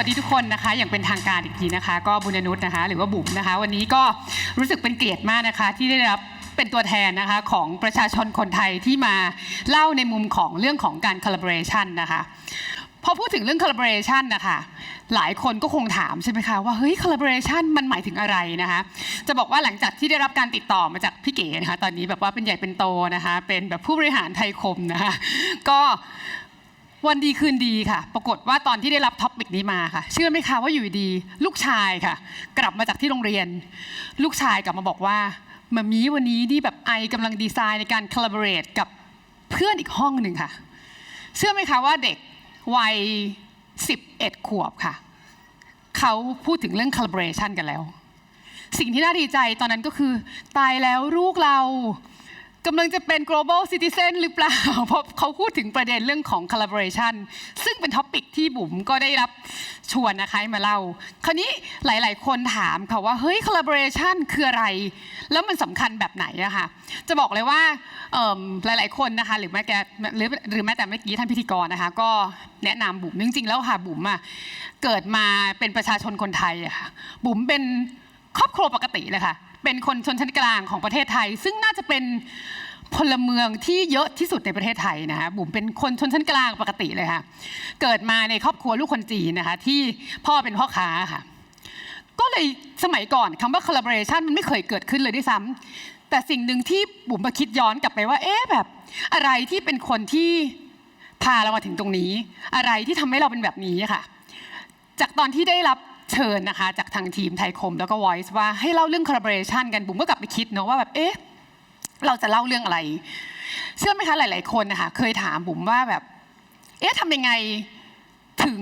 สวัสดีทุกคนนะคะ อย่างเป็นทางการอีกทีนะคะ ก็บุญนุษนะคะ หรือว่าบุ๋มนะคะ วันนี้ก็รู้สึกเป็นเกียรติมากนะคะ ที่ได้รับเป็นตัวแทนนะคะของประชาชนคนไทยที่มาเล่าในมุมของเรื่องของการ collaboration นะคะพอพูดถึงเรื่อง collaboration นะคะหลายคนก็คงถามใช่ไหมคะว่าเฮ้ย collaboration มันหมายถึงอะไรนะคะจะบอกว่าหลังจากที่ได้รับการติดต่อมาจากพี่เก๋นะคะตอนนี้แบบว่าเป็นใหญ่เป็นโตนะคะเป็นแบบผู้บริหารไทยคมนะคะก็ วันดีคืนดีค่ะ ปรากฏว่าตอนที่ได้รับท็อปิกนี้มาค่ะ เชื่อไหมคะว่าอยู่ดีลูกชายค่ะ กลับมาจากที่โรงเรียน ลูกชายกลับมาบอกว่ามามีวันนี้นี่แบบไอกำลังดีไซน์ในการ collaborate กับเพื่อนอีกห้องหนึ่งค่ะ เชื่อไหมคะว่าเด็กวัย 11 ขวบค่ะ เขาพูดถึงเรื่อง collaboration กันแล้ว สิ่งที่น่าดีใจตอนนั้นก็คือ ตายแล้วลูกเรา กำลังจะเป็น global citizen หรือเปล่า เพราะเขาพูดถึงประเด็นเรื่องของ collaboration ซึ่งเป็นท็อปิกที่บุ๋มก็ได้รับชวนนะคะให้มาเล่า คราวนี้หลาย ๆ คนถามค่ะว่า เฮ้ย collaboration คืออะไร แล้วมันสำคัญแบบไหนอะคะจะบอกเลยว่าหลาย ๆ คนนะคะ หรือแม้แต่หรือหรือแม้แต่เมื่อกี้ท่านพิธีกรนะคะ ก็แนะนำบุ๋มจริง ๆ แล้วค่ะบุ๋มอะเกิดมาเป็นประชาชนคนไทยอะค่ะบุ๋มเป็น ครอบครัวปกติเลยค่ะ เป็นคนชนชั้นกลางของประเทศไทย ซึ่งน่าจะเป็นพลเมืองที่เยอะที่สุดในประเทศไทยนะคะบุ๋มเป็นคนชนชั้นกลางปกติเลยค่ะ เกิดมาในครอบครัวลูกคนจีนนะคะ ที่พ่อเป็นพ่อค้าค่ะ ก็เลยสมัยก่อนคำว่า collaboration มันไม่เคยเกิดขึ้นเลยด้วยซ้ำแต่สิ่งหนึ่งที่บุ๋มมาคิดย้อนกลับไปว่า เอ๊ะแบบ อะไรที่เป็นคนที่พาเรามาถึงตรงนี้ อะไรที่ทำให้เราเป็นแบบนี้ค่ะ จากตอนที่ได้รับ เชิญนะคะ จากทางทีมไทยคม แล้วก็ Voice ว่าให้เล่าเรื่อง collaboration กันบุ๋มก็กลับไปคิดเนอะว่าแบบเอ๊ะเราจะเล่าเรื่องอะไร เชื่อไหมคะหลาย ๆ คนนะคะเคยถามบุ๋มว่าแบบ เอ๊ะทำยังไงถึง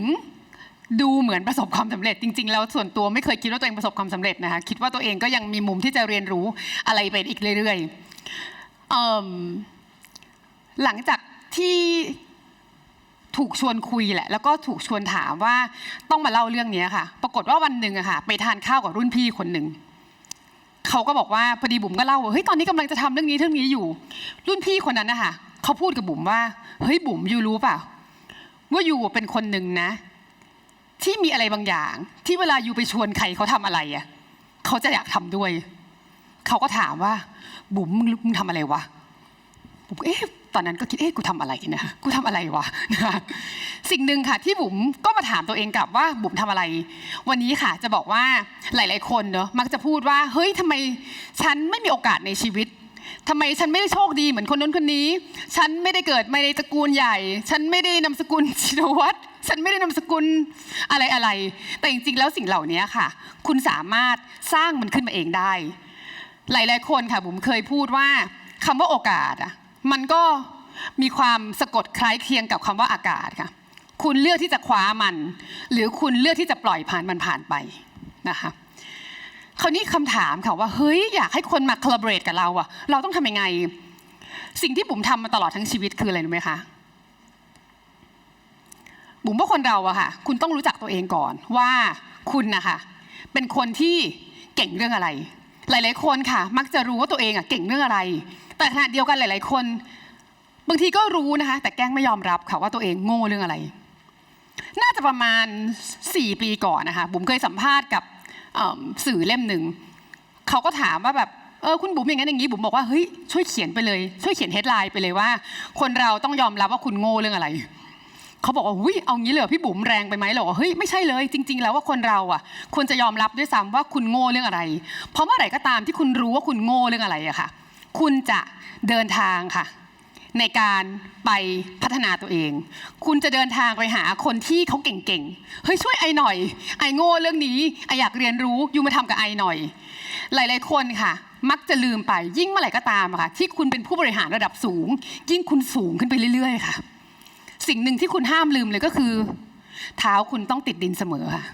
ดูเหมือนประสบความสำเร็จจริง ๆ แล้วส่วนตัวไม่เคยคิดว่าตัวเองประสบความสำเร็จนะคะคิดว่าตัวเองก็ยังมีมุมที่จะเรียนรู้อะไรไปอีกเรื่อยๆอหลังจากที่ ถูกชวนคุยแหละ แล้วก็ถูกชวนถามว่าต้องมาเล่าเรื่องนี้ค่ะ ปรากฏว่าวันหนึ่งอะค่ะ ไปทานข้าวกับรุ่นพี่คนหนึ่งเขาก็บอกว่าพอดีบุ๋มก็เล่าว่าเฮ้ยตอนนี้กำลังจะทำเรื่องนี้เรื่องนี้อยู่ รุ่นพี่คนนั้นนะคะเขาพูดกับบุ๋มว่าเฮ้ยบุ๋มยูรู้เปล่าว่ายูเป็นคนหนึ่งนะ ที่มีอะไรบางอย่าง ที่เวลายูไปชวนใครเขาทำอะไรอะเขาจะอยากทำด้วยเขาก็ถามว่า บุ๋มมึงมึงทำอะไรวะผมก็เอ๊ะ ตอนนั้นก็คิดเอ๊ะกูทำอะไรนะกูทำอะไรวะนะคะสิ่งหนึ่งค่ะที่บุ๋มก็มาถามตัวเองกลับว่าบุ๋มทำอะไร วันนี้ค่ะจะบอกว่าหลาย ๆ คนเนอะมักจะพูดว่าเฮ้ยทำไมฉันไม่มีโอกาสในชีวิตทำไมฉันไม่ได้โชคดีเหมือนคนนู้นคนนี้ ฉันไม่ได้เกิดมาในตระกูลใหญ่ ฉันไม่ได้นามสกุลชินวัตรฉันไม่ได้นามสกุลอะไรอะไร แต่จริงๆ แล้วสิ่งเหล่านี้ค่ะ คุณสามารถสร้างมันขึ้นมาเองได้ หลายๆ คนค่ะบุ๋มเคยพูดว่าคำว่าโอกาสอะ มันก็มีความสะกดคล้ายเคียงกับคำว่าอากาศค่ะ คุณเลือกที่จะคว้ามัน หรือคุณเลือกที่จะปล่อยผ่านมันผ่านไปนะคะคราวนี้คำถามค่ะว่าเฮ้ยอยากให้คนมา collaborate กับเราอะเราต้องทำยังไง สิ่งที่บุ๋มทำมาตลอดทั้งชีวิตคืออะไรรู้ไหมคะบุ๋มว่าคนเราอะค่ะ คุณต้องรู้จักตัวเองก่อนว่าคุณนะคะเป็นคนที่เก่งเรื่องอะไร หลาย ๆ คนค่ะ มักจะรู้ว่าตัวเองอะเก่งเรื่องอะไร แต่ขณะเดียวกันหลาย ๆ คน บางทีก็รู้นะคะ แต่แกล้งไม่ยอมรับค่ะว่าตัวเองโง่เรื่องอะไร น่าจะประมาณ 4 ปีก่อนนะคะบุ๋มเคยสัมภาษณ์กับสื่อเล่มหนึ่งเขาก็ถามว่าแบบเออคุณบุ๋มอย่างนั้นอย่างนี้บุ๋มบอกว่าเฮ้ยช่วยเขียนไปเลย ช่วยเขียนเฮดไลน์ไปเลยว่า คนเราต้องยอมรับว่าคุณโง่เรื่องอะไรเขาบอกว่าอุ้ยเอางี้เลยพี่บุ๋มแรงไปไหมเหรอเฮ้ยไม่ใช่เลย จริง ๆ แล้วว่าคนเราอะควรจะยอมรับด้วยซ้ำว่าคุณโง่เรื่องอะไร เพราะเมื่อไหร่ก็ตามที่คุณรู้ว่าคุณโง่เรื่องอะไรอะค่ะ คุณจะเดินทางค่ะ ในการไปพัฒนาตัวเอง คุณจะเดินทางไปหาคนที่เขาเก่งๆ เฮ้ยช่วยไอหน่อย ไอโง่เรื่องนี้ ไออยากเรียนรู้ยูมาทำกับไอหน่อย หลายๆคนค่ะ มักจะลืมไปยิ่งเมื่อไหร่ก็ตามค่ะ ที่คุณเป็นผู้บริหารระดับสูง ยิ่งคุณสูงขึ้นไปเรื่อยๆ ค่ะ สิ่งหนึ่งที่คุณห้ามลืมเลยก็คือ เท้าคุณต้องติดดินเสมอค่ะ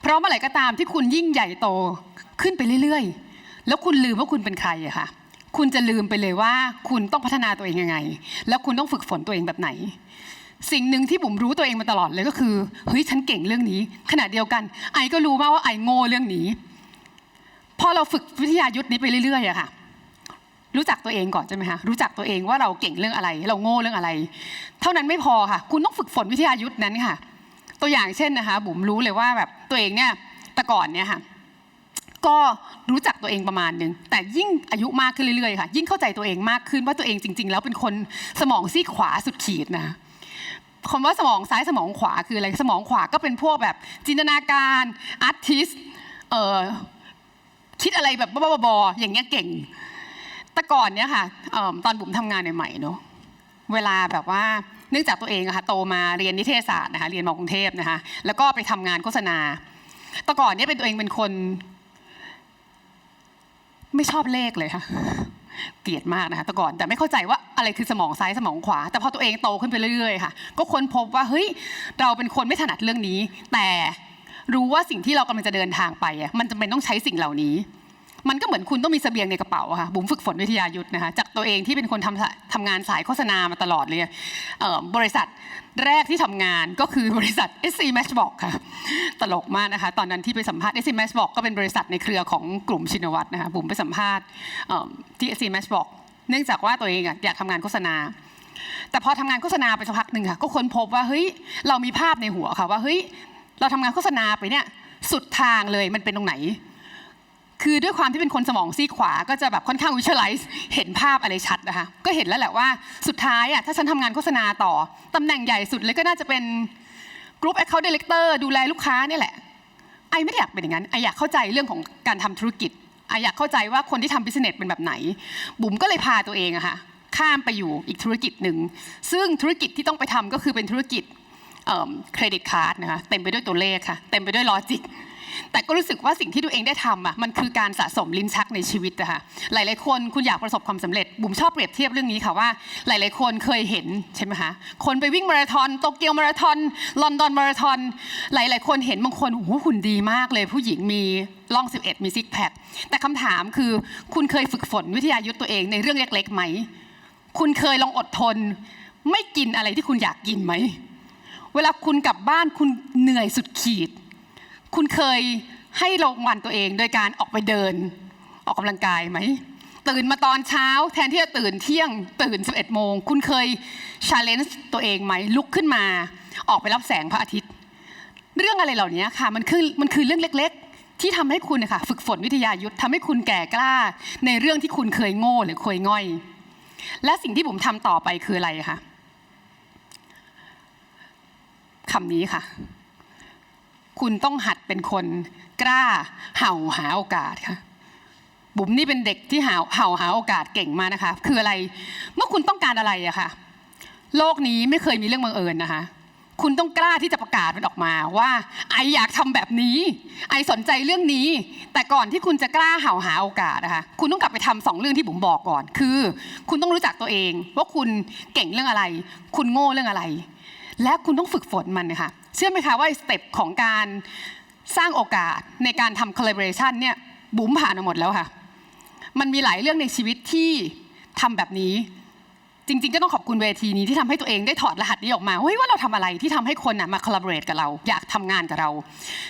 เพราะเมื่อไหร่ก็ตามที่คุณยิ่งใหญ่โตขึ้นไปเรื่อยๆ แล้วคุณลืมว่าคุณเป็นใครอะค่ะ คุณจะลืมไปเลยว่า คุณต้องพัฒนาตัวเองยังไง แล้วคุณต้องฝึกฝนตัวเองแบบไหน สิ่งหนึ่งที่บุ๋มรู้ตัวเองมาตลอดเลยก็คือเฮ้ยฉันเก่งเรื่องนี้ ขณะเดียวกัน ไอก็รู้มากว่าไอโง่เรื่องนี้พอเราฝึกวิทยายุทธนี้ไปเรื่อยๆอะค่ะ รู้จักตัวเองก่อนใช่ไหมคะรู้จักตัวเองว่าเราเก่งเรื่องอะไร เราโง่เรื่องอะไร เท่านั้นไม่พอค่ะ คุณต้องฝึกฝนวิทยายุทธ์นั้นค่ะ ตัวอย่างเช่นนะคะ บุ๋มรู้เลยว่าแบบตัวเองเนี่ยแต่ก่อนเนี่ยค่ะ ก็รู้จักตัวเองประมาณหนึ่งแต่ยิ่งอายุมากขึ้นเรื่อยๆค่ะยิ่งเข้าใจตัวเองมากขึ้นว่าตัวเองจริง ๆ แล้วเป็นคนสมองซีกขวาสุดขีดนะคำว่าสมองซ้ายสมองขวาคืออะไรสมองขวาก็เป็นพวกแบบจินตนาการอาร์ติสเอ่อคิดอะไรแบบบ้าๆบอๆอย่างเงี้ยเก่ง แต่ก่อนเนี่ยค่ะเอิ่มตอนบุ๋มทำงานใหม่ๆเนาะเวลาแบบว่าเนื่องจากตัวเองอะค่ะโตมาเรียนนิเทศศาสตร์นะคะเรียนมอกรุงเทพนะคะแล้วก็ไปทำงานโฆษณาแต่ก่อนเนี่ยเป็นตัวเองเป็นคน ไม่ชอบเลขเลยค่ะเกลียดมากนะคะแต่ก่อนแต่ไม่เข้าใจว่าอะไรคือสมองซ้ายสมองขวา แต่พอตัวเองโตขึ้นไปเรื่อยๆค่ะ ก็ค้นพบว่าเฮ้ยเราเป็นคนไม่ถนัดเรื่องนี้ แต่รู้ว่าสิ่งที่เรากำลังจะเดินทางไปอะมันจำเป็นต้องใช้สิ่งเหล่านี้ มันก็เหมือนคุณต้องมีเสบียงในกระเป๋าค่ะบุ๋มฝึกฝนวิทยายุทธ์นะคะจากตัวเองที่เป็นคนทำทำงานสายโฆษณามาตลอดเลยเบริษัทแรกที่ทำงานก็คือบริษัท SC Matchbox ค่ะ ตลกมากนะคะ ตอนนั้นที่ไปสัมภาษณ์ SC Matchbox ก็เป็นบริษัทในเครือของกลุ่มชินวัตรนะคะบุ๋มไปสัมภาษณ์เอิ่มที่ SC Matchbox เนื่องจากว่าตัวเองอยากทำงานโฆษณาแต่พอทำงานโฆษณาไปสักพักหนึ่งค่ะก็ค้นพบว่าเฮ้ยเรามีภาพในหัวค่ะว่าเฮ้ยเราทำงานโฆษณาไปเนี่ยสุดทางเลยมันเป็นตรงไหน คือด้วยความที่เป็นคนสมองซีกขวาก็จะแบบค่อนข้างวิชวลไลซ์เห็นภาพอะไรชัดนะคะ ก็เห็นแล้วแหละว่าสุดท้ายอะถ้าฉันทำงานโฆษณาต่อตำแหน่งใหญ่สุดเลยก็น่าจะเป็น Group Account Director ดูแลลูกค้าเนี่ยแหละ ไอไม่ได้อยากเป็นอย่างนั้น ไออยากเข้าใจเรื่องของการทำธุรกิจ ไออยากเข้าใจว่าคนที่ทำบิสเนสเป็นแบบไหน บุ๋มก็เลยพาตัวเองอะค่ะข้ามไปอยู่อีกธุรกิจหนึ่ง ซึ่งธุรกิจที่ต้องไปทำก็คือเป็นธุรกิจเครดิตการ์ดนะคะ เต็มไปด้วยตัวเลขค่ะ เต็มไปด้วยลอจิก แต่ก็รู้สึกว่าสิ่งที่ตัวเองได้ทำอะมันคือการสะสมลิ้นชักในชีวิตนะคะหลาย ๆ คนคุณอยากประสบความสำเร็จบุ๋มชอบเปรียบเทียบเรื่องนี้ค่ะว่า หลาย ๆ คนเคยเห็นใช่ไหมคะคนไปวิ่งมาราธอนโตเกียวมาราธอนลอนดอนมาราธอนหลาย ๆ คนเห็นบางคนโอ้โหหุ่นดีมากเลย ผู้หญิงมีล่อง 11 มีซิกแพคแต่คำถามคือคุณเคยฝึกฝนวิทยายุทธ์ตัวเองในเรื่องเล็ก ๆ ไหม คุณเคยลองอดทน ไม่กินอะไรที่คุณอยากกินไหม เวลาคุณกลับบ้านคุณเหนื่อยสุดขีด คุณเคยให้รางวัลตัวเองโดยการออกไปเดิน ออกกำลังกายไหม ตื่นมาตอนเช้า แทนที่จะตื่นเที่ยง ตื่น 11โมง คุณเคยชาเลนจ์ตัวเองไหม ลุกขึ้นมา ออกไปรับแสงพระอาทิตย์ เรื่องอะไรเหล่านี้ค่ะ มันคือมันคือเรื่องเล็ก ๆ ที่ทำให้คุณนะคะฝึกฝนวิทยายุทธ์ทำให้คุณแก่กล้า ในเรื่องที่คุณเคยโง่หรือเคยง่อย และสิ่งที่ผมทำต่อไปคืออะไรคะคำนี้ค่ะ คุณต้องหัดเป็นคนกล้าเห่าหาโอกาสค่ะบุ๋มนี่เป็นเด็กที่เห่าเห่าหาโอกาสเก่งมากนะคะ คืออะไรเมื่อคุณต้องการอะไรอะค่ะ โลกนี้ไม่เคยมีเรื่องบังเอิญนะคะ คุณต้องกล้าที่จะประกาศมันออกมาว่า ไออยากทำแบบนี้ ไอสนใจเรื่องนี้ แต่ก่อนที่คุณจะกล้าเห่าหาโอกาสนะคะคุณต้องกลับไปทำสองเรื่องที่บุ๋มบอกก่อน คือ คุณต้องรู้จักตัวเอง ว่าคุณเก่งเรื่องอะไร คุณโง่เรื่องอะไร และคุณต้องฝึกฝนมันนะคะ เชื่อไหมคะว่าสเต็ปของการสร้างโอกาสในการทำ collaboration เนี่ยบุ๋มผ่านมาหมดแล้วค่ะ มันมีหลายเรื่องในชีวิตที่ทำแบบนี้ จริง ๆ ก็ต้องขอบคุณเวทีนี้ที่ทำให้ตัวเองได้ถอดรหัสนี้ออกมาเฮ้ยว่าเราทำอะไรที่ทำให้คนน่ะมา collaborate กับเรา อยากทำงานกับเรา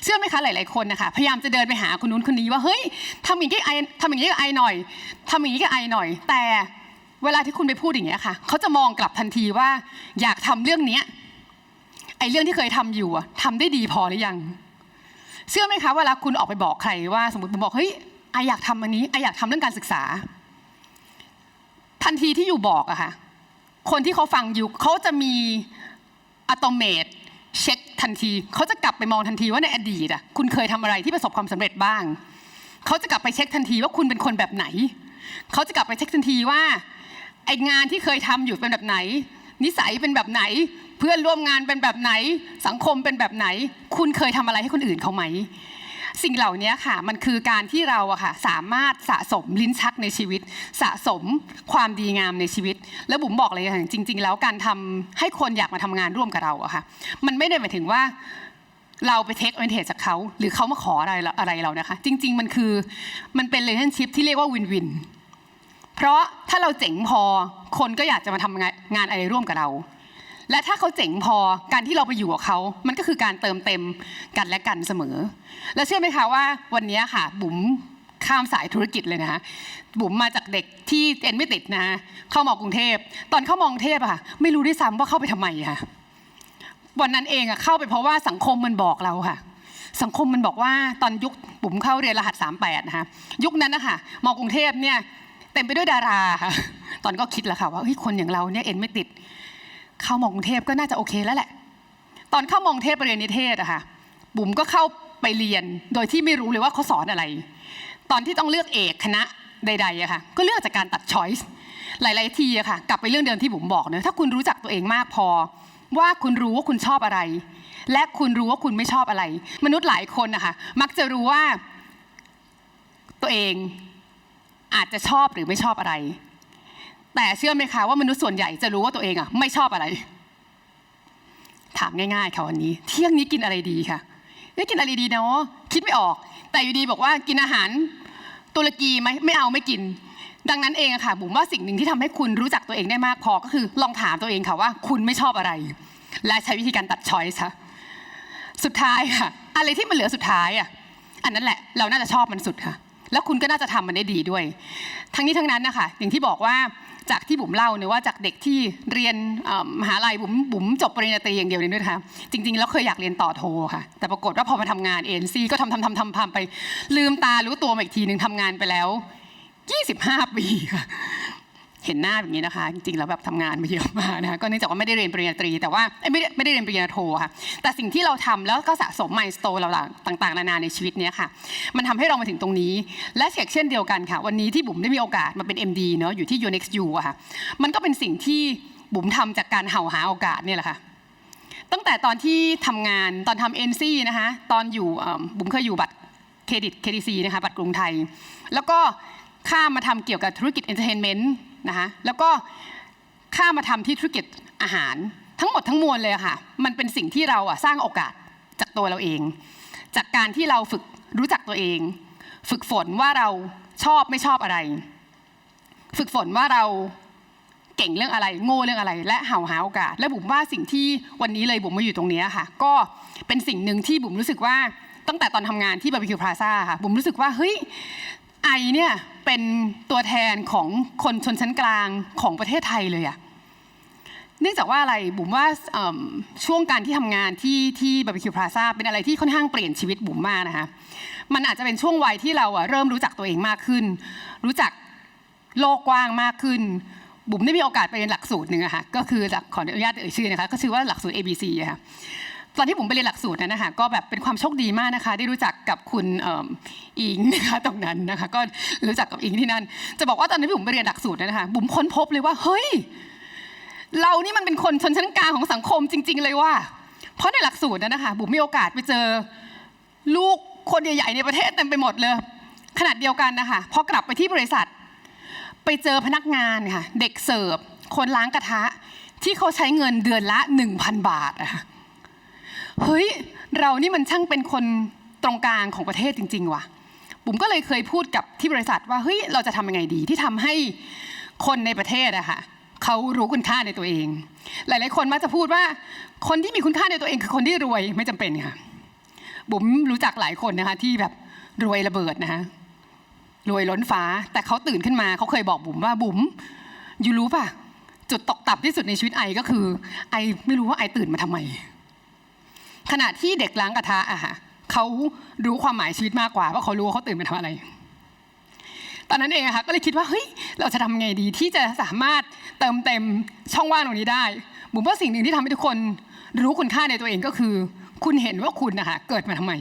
เชื่อไหมคะหลาย ๆ คนนะคะพยายามจะเดินไปหาคนนู้นคนนี้ว่าเฮ้ยทำอย่างนี้ไอทำอย่างนี้กับไอหน่อยทำอย่างนี้กับไอหน่อย แต่เวลาที่คุณไปพูดอย่างเงี้ยค่ะ เขาจะมองกลับทันทีว่า อยากทำเรื่องเนี้ย ไอ้เรื่องที่เคยทำอยู่อะทำได้ดีพอหรือยัง เชื่อไหมคะเวลาคุณออกไปบอกใครว่า สมมติผมบอกเฮ้ยไออยากทำอันนี้ไออยากทำเรื่องการศึกษา ทันทีที่อยู่บอกอะค่ะคนที่เขาฟังอยู่เขาจะมีอัตโนมัติเช็คทันทีเขาจะกลับไปมองทันทีว่าในอดีตอะคุณเคยทำอะไรที่ประสบความสำเร็จบ้างเขาจะกลับไปเช็คทันทีว่าคุณเป็นคนแบบไหนเขาจะกลับไปเช็คทันทีว่าไองานที่เคยทำอยู่เป็นแบบไหน นิสัยเป็นแบบไหน เพื่อนร่วมงานเป็นแบบไหน สังคมเป็นแบบไหน คุณเคยทำอะไรให้คนอื่นเขาไหม สิ่งเหล่านี้ค่ะ มันคือการที่เราอะค่ะสามารถสะสมลิ้นชักในชีวิต สะสมความดีงามในชีวิต แล้วบุ๋มบอกเลยค่ะจริง ๆ แล้วการทำให้คนอยากมาทำงานร่วมกับเราอะค่ะ มันไม่ได้หมายถึงว่าเราไปเทคเ a นเทจจากเขา หรือเขามาขออะไรเราอะไรเรานะคะ จริง ๆ มันคือมันเป็น relationship ที่เรียกว่าวินวิน เพราะถ้าเราเจ๋งพอคนก็อยากจะมาทำงานงานอะไรร่วมกับเรา และถ้าเขาเจ๋งพอการที่เราไปอยู่กับเขา มันก็คือการเติมเต็มกันและกันเสมอ และเชื่อไหมคะว่าวันนี้ค่ะบุ๋มข้ามสายธุรกิจเลยนะคะบุ๋มมาจากเด็กที่เอ็นไม่ติดนะฮะเข้ามากรุงเทพ ตอนเข้ามากรุงเทพอะค่ะไม่รู้ด้วยซ้ำว่าเข้าไปทำไมค่ะวันนั้นเองอะเข้าไปเพราะว่าสังคมมันบอกเราค่ะ สังคมมันบอกว่าตอนยุคบุ๋มเข้าเรียนรหัส 38นะคะยุคนั้นนะคะมอกรุงเทพเนี่ย ต็มไปด้วยดาราค่ะตอนก็คิดแล้วค่ะว่าคนอย่างเราเนี่ยเอ็นไม่ติด เข้ามอกรุงเทพก็น่าจะโอเคแล้วแหละ ตอนเข้ามองเทพเรียนนิเทศอะค่ะบุ๋มก็เข้าไปเรียนโดยที่ไม่รู้เลยว่าเขาสอนอะไร ตอนที่ต้องเลือกเอกคณะใดๆอะค่ะก็เลือกจากการตัดช้อยส์หลายๆทีอะค่ะ กลับไปเรื่องเดิมที่บุ๋มบอกเนะถ้าคุณรู้จักตัวเองมากพอ ว่าคุณรู้ว่าคุณชอบอะไร และคุณรู้ว่าคุณไม่ชอบอะไร มนุษย์หลายคนนะคะมักจะรู้ว่าตัวเอง อาจจะชอบหรือไม่ชอบอะไร แต่เชื่อไหมคะว่ามนุษย์ส่วนใหญ่จะรู้ว่าตัวเองอะไม่ชอบอะไร ถามง่ายๆค่ะวันนี้ เที่ยงนี้กินอะไรดีค่ะเอ้กินอะไรดีเนาะคิดไม่ออก แต่อยู่ดีบอกว่ากินอาหารตุรกีไหมไม่เอาไม่กิน ดังนั้นเองค่ะบุ๋มว่าสิ่งหนึ่งที่ทำให้คุณรู้จักตัวเองได้มากพอก็คือ ลองถามตัวเองค่ะว่า คุณไม่ชอบอะไร และใช้วิธีการตัดช้อยส์ค่ะสุดท้ายค่ะ อะไรที่มันเหลือสุดท้ายอะ อันนั้นแหละ เราน่าจะชอบมันสุดค่ะ แล้วคุณก็น่าจะทำมันได้ดีด้วย ทั้งนี้ทั้งนั้นนะคะอย่างที่บอกว่าจากที่บุ๋มเล่าเนี่ยว่าจากเด็กที่เรียนมหาลัยบุ๋มบุ๋มจบปริญญาตรีอย่างเดียวเลยด้วยนะคะจริงๆแล้วเคยอยากเรียนต่อโทค่ะ แต่ปรากฏว่าพอมาทำงานเอ็นซีก็ทำทำทำทำทำไป ลืมตารู้ตัวมาอีกทีหนึ่งทำงานไปแล้ว 25 ปีค่ะ เห็นหน้าแบบนี้นะคะ จริงๆแล้วแบบทำงานมาเยอะมากนะคะก็เนื่องจากว่าไม่ได้เรียนปริญญาตรีแต่ว่าไม่ได้ไม่ได้เรียนปริญญาโทค่ะแต่สิ่งที่เราทำแล้วก็สะสมไมล์สโตนเราต่างๆ นานาในชีวิตเนี้ยค่ะ มันทำให้เรามาถึงตรงนี้ และเช่นเดียวกันค่ะ วันนี้ที่บุ๋มได้มีโอกาสมาเป็น MD เนาะอยู่ที่ UNXU อะค่ะมันก็เป็นสิ่งที่บุ๋มทำจากการเห่าหาโอกาสเนี่ยแหละค่ะตั้งแต่ตอนที่ทำงานตอนทำ NC นซีนะคะตอนอยู่บุ๋มเคยอยู่บัตรเครดิต KTC นะคะบัตรกรุงไทย แล้วก็ข้ามมาทำเกี่ยวกับธุรกิจเอนเตอร์เทนเมนต์ นะคะแล้วก็ข้ามาทำที่ธุรกิจอาหารทั้งหมดทั้งมวลเลยค่ะ มันเป็นสิ่งที่เราอะสร้างโอกาสจากตัวเราเอง จากการที่เราฝึกรู้จักตัวเอง ฝึกฝนว่าเราชอบไม่ชอบอะไร ฝึกฝนว่าเราเก่งเรื่องอะไร โง่เรื่องอะไร และเห่าหาโอกาส และบุ๋มว่าสิ่งที่วันนี้เลยบุ๋มมาอยู่ตรงนี้ค่ะ ก็เป็นสิ่งหนึ่งที่บุ๋มรู้สึกว่าตั้งแต่ตอนทำงานที่บาร์บีคิวพลาซ่าค่ะบุ๋มรู้สึกว่าเฮ้ย ไอเนี่ยเป็นตัวแทนของคนชนชั้นกลางของประเทศไทยเลยอะเนื่องจากว่าอะไรบุ๋มว่าช่วงการที่ทำงานที่ที่บาร์บีคิวพลาซ่าเป็นอะไรที่ค่อนข้างเปลี่ยนชีวิตบุ๋มมากนะคะมันอาจจะเป็นช่วงวัยที่เราอะเริ่มรู้จักตัวเองมากขึ้น รู้จักโลกกว้างมากขึ้น บุ๋มได้มีโอกาสไปเรียนหลักสูตรหนึ่งอะค่ะก็คือขออนุญาตเอ่ยชื่อนะคะก็ชื่อว่าหลักสูตร ABC อะค่ะ ตอนที่ผมไปเรียนหลักสูตรนั้นนะคะก็แบบเป็นความโชคดีมากนะคะได้รู้จักกับคุณเอิ่มอิงนะคะตรงนั้นนะคะก็รู้จักกับอิงที่นั่น จะบอกว่าตอนนั้นที่บุ๋มไปเรียนหลักสูตรนั้นนะคะบุ๋มค้นพบเลยว่าเฮ้ยเรานี่มันเป็นคนชนชั้นกลางของสังคมจริง ๆ เลยว่า เพราะในหลักสูตรนั้นนะคะบุ๋มมีโอกาสไปเจอลูกคนใหญ่ๆในประเทศเต็มไปหมดเลยขนาดเดียวกันนะคะพอกลับไปที่บริษัท ไปเจอพนักงานค่ะเด็กเสิร์ฟคนล้างกระทะ ที่เขาใช้เงินเดือนละ 1,000 บาทอะคะ เฮ้ย เรานี่มันช่างเป็นคนตรงกลางของประเทศจริง ๆ ว่ะบุ๋มก็เลยเคยพูดกับที่บริษัทว่าเฮ้ยเราจะทำยังไงดีที่ทำให้คนในประเทศอะค่ะเขารู้คุณค่าในตัวเอง หลาย ๆ คนมักจะพูดว่า คนที่มีคุณค่าในตัวเองคือคนที่รวยไม่จำเป็นค่ะบุ๋มรู้จักหลายคนนะคะที่แบบรวยระเบิดนะคะรวยล้นฟ้าแต่เขาตื่นขึ้นมาเขาเคยบอกบุ๋มว่าบุ๋มอยู่รู้ป่ะ จุดตกต่ำที่สุดในชีวิตไอก็คือ ไอไม่รู้ว่าไอตื่นมาทำไม ขณะที่เด็กล้างกระทะอะค่ะเขารู้ความหมายชีวิตมากกว่าว่าะเขารู้ว่าเขาตื่นมาทำอะไร ตอนนั้นเองค่ะก็เลยคิดว่าเฮ้ยเราจะทำไงดีที่จะสามารถเติมเต็มช่องว่างตรงนี้ได้บุ๋มว่าสิ่งหนึ่งที่ทำให้ทุกคนรู้คุณค่าในตัวเองก็คือ คุณเห็นว่าคุณนะคะเกิดมาทำไม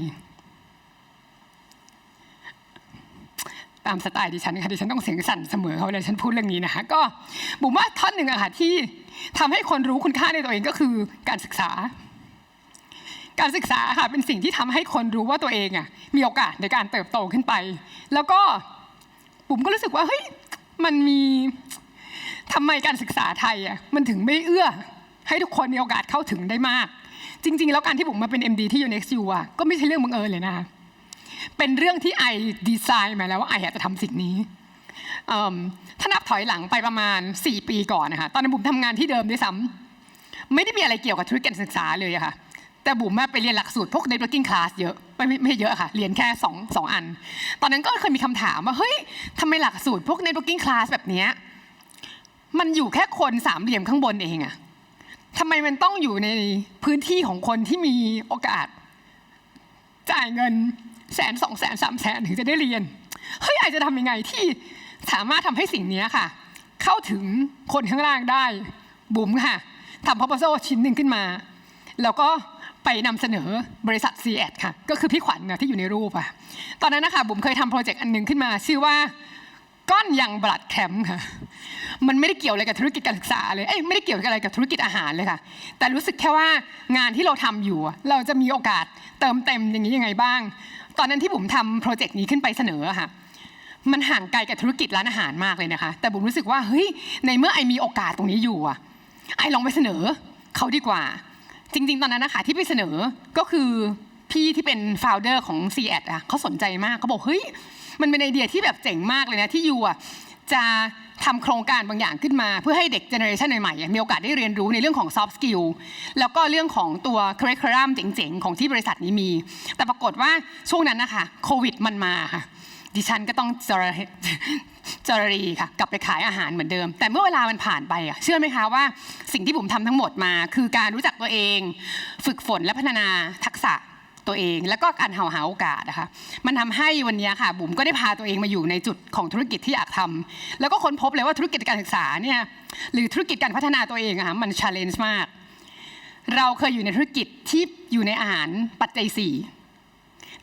ตามสไตล์ดิฉันค่ะดิฉันต้องเสียงสั่นเสมอเขาเลยฉันพูดเรื่องนี้นะคะก็บุ๋มว่าท่อนหนึ่งอะค่ะที่ทำให้คนรู้คุณค่าในตัวเองก็คือการศึกษา การศึกษาค่ะเป็นสิ่งที่ทำให้คนรู้ว่าตัวเองอะมีโอกาสในการเติบโตขึ้นไป แล้วก็บุ๋มก็รู้สึกว่าเฮ้ยมันมีทำไมการศึกษาไทยอะมันถึงไม่เอื้อ ให้ทุกคนมีโอกาสเข้าถึงได้มาก จริง ๆ แล้วการที่บุ๋มมาเป็น MD ที่ UNXU อะก็ไม่ใช่เรื่องบังเอิญเลยนะคะเป็นเรื่องที่ไอดีไซน์มาแล้วว่าไออยากจะทำสิ่งนี้ถ้านับถอยหลังไปประมาณ 4 ปีก่อนนะคะตอนนั้นผมทำงานที่เดิมด้วยซ้ำไม่ได้มีอะไรเกี่ยวกับธุรกิจการศึกษาเลยอะค่ะ แต่บุ๋มอะไปเรียนหลักสูตรพวก networking class เยอะไม่ไม่ไม่เยอะค่ะ เรียนแค่สองสองอัน ตอนนั้นก็เคยมีคำถามว่า เฮ้ยทำไมหลักสูตรพวก networking class แบบเนี้ยมันอยู่แค่คนสามเหลี่ยมข้างบนเองอะทำไมมันต้องอยู่ในพื้นที่ของคนที่มีโอกาส จ่ายเงินแสนสองแสนสามแสนถึงจะได้เรียน เฮ้ยอาจจะทำยังไงที่สามารถทำให้สิ่งนี้ค่ะ เข้าถึงคนข้างล่างได้บุ๋มค่ะทำ proposal ชิ้นหนึ่งขึ้นมา แล้วก็ ไปนำเสนอบริษัท c ีแอค่ะ ก็คือพี่ขวัญนะที่อยู่ในรูปอะตอนนั้นนะคะบุ๋มเคยทำโปรเจกต์อันหนึ่งขึ้นมาชื่อว่าก้อนยังบลัดแคมป์ค่ะ มันไม่ได้เกี่ยวอะไรกับธุรกิจการศึกษาเลย เอ้ยไม่ได้เกี่ยวอะไรกับธุรกิจอาหารเลยค่ะ แต่รู้สึกแค่ว่างานที่เราทำอยู่ เราจะมีโอกาสเติมเต็มอย่างนี้ยังไงบ้าง ตอนนั้นที่บุ๋มทำโปรเจกต์นี้ขึ้นไปเสนอค่ะ มันห่างไกลกับธุรกิจร้านอาหารมากเลยนะคะ แต่บุ๋มรู้สึกว่าเฮ้ยในเมื่อไอมีโอกาสตรงนี้อยู่อะไอลองไปเสนอเขาดีกว่า จริง ๆ ตอนนั้นนะคะที่ไปเสนอก็คือพี่ที่เป็น f o u เดอร์ของ c ีแอดอะเขาสนใจมากเขาบอกเฮ้ยมันเป็นไอเดียที่แบบเจ๋งมากเลยนะที่ยูอะจะทำโครงการบางอย่างขึ้นมา เพื่อให้เด็กเจเนอเรชันใหม่ๆมีโอกาสได้เรียนรู้ในเรื่องของ soft skill แล้วก็เรื่องของตัว curriculum เจ๋งๆ ของที่บริษัทนี้มี แต่ปรากฏว่าช่วงนั้นนะคะโควิดมันมาค่ะ ดิฉันก็ต้องจรจรรีค่ะกลับไปขายอาหารเหมือนเดิม แต่เมื่อเวลามันผ่านไปอะเชื่อไหมคะว่าสิ่งที่ผมทำทั้งหมดมา คือการรู้จักตัวเอง ฝึกฝนและพัฒนาทักษะตัวเอง แล้วก็การหาหาโอกาสนะคะมันทำให้วันนี้ค่ะบุ๋มก็ได้พาตัวเองมาอยู่ในจุดของธุรกิจที่อยากทำแล้วก็ค้นพบเลยว่าธุรกิจการศึกษาเนี่ยหรือธุรกิจการพัฒนาตัวเองอะค่ะมันชาเลนจ์มาก เราเคยอยู่ในธุรกิจที่อยู่ในอาหารปัจจัยสี่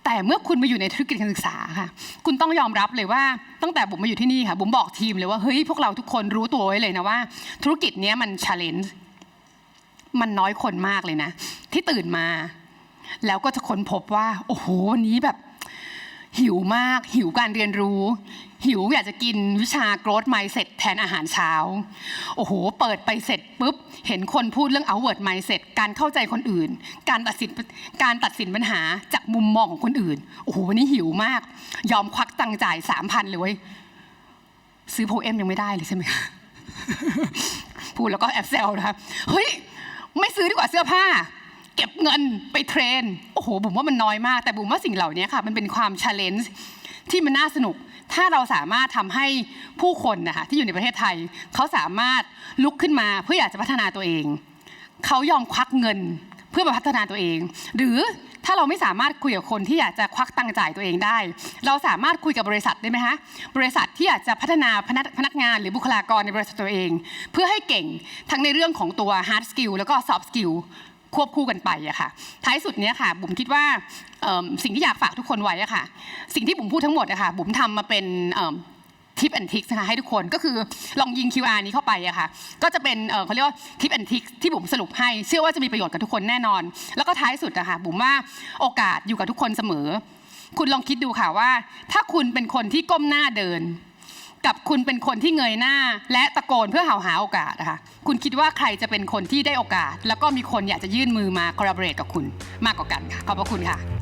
แต่เมื่อคุณมาอยู่ในธุรกิจการศึกษาค่ะ คุณต้องยอมรับเลยว่าตั้งแต่บุ๋มมาอยู่ที่นี่ค่ะบุ๋มบอกทีมเลยว่าเฮ้ยพวกเราทุกคนรู้ตัวไว้เลยนะว่า ธุรกิจนี้มันชาเลนจ์มันน้อยคนมากเลยนะ ที่ตื่นมา แล้วก็จะค้นพบว่า โอ้โหวันนี้แบบ หิวมาก หิวการเรียนรู้ หิวอยากจะกินวิชา growth mindset แทนอาหารเช้า โอ้โห เปิดไปเสร็จปุ๊บ เห็นคนพูดเรื่อง outward mindset การเข้าใจคนอื่น การตัดสินการตัดสินปัญหาจากมุมมองของคนอื่น โอ้โห วันนี้หิวมาก ยอมควักตังจ่ายสามพันเลยเว้ย ซื้อโพเอมยังไม่ได้เลยใช่ไหมคะพูดแล้วก็แอบแซวนะคะเฮ้ย ไม่ซื้อดีกว่าเสื้อผ้า เก็บเงินไปเทรน โอ้โหบุ๋มว่ามันน้อยมาก แต่บุ๋มว่าสิ่งเหล่านี้ค่ะ มันเป็นความชาเลนจ์ที่มันน่าสนุก ถ้าเราสามารถทำให้ผู้คนนะคะที่อยู่ในประเทศไทย เขาสามารถลุกขึ้นมาเพื่ออยากจะพัฒนาตัวเอง เขายอมควักเงินเพื่อมาพัฒนาตัวเอง หรือถ้าเราไม่สามารถคุยกับคนที่อยากจะควักตังค์จ่ายตัวเองได้ เราสามารถคุยกับบริษัทได้ไหมคะบริษัทที่อยากจะพัฒนาพนักพนักงานหรือบุคลากรในบริษัทตัวเอง เพื่อให้เก่งทั้งในเรื่องของตัว hard skill แล้วก็ soft skill ควบคู่กันไปอะค่ะ ท้ายสุดเนี้ยค่ะบุ๋มคิดว่าสิ่งที่อยากฝากทุกคนไว้อะค่ะ สิ่งที่บุ๋มพูดทั้งหมดอะค่ะบุ๋มทำมาเป็นทิปแอนทิกนะคะให้ทุกคนก็คือลองยิง QR นี้เข้าไปอะค่ะ ก็จะเป็นเอ่อเขาเรียกว่าทิปแอนทิกที่บุ๋มสรุปให้ เชื่อว่าจะมีประโยชน์กับทุกคนแน่นอน แล้วก็ท้ายสุดอะค่ะบุ๋มว่าโอกาสอยู่กับทุกคนเสมอ คุณลองคิดดูค่ะว่า ถ้าคุณเป็นคนที่ก้มหน้าเดิน กับคุณเป็นคนที่เงยหน้า และตะโกนเพื่อหาหาโอกาสนะคะคุณคิดว่าใครจะเป็นคนที่ได้โอกาส แล้วก็มีคนอยากจะยื่นมือมาคอลลาเบเรตกับคุณมากกว่ากันค่ะขอบพระคุณค่ะ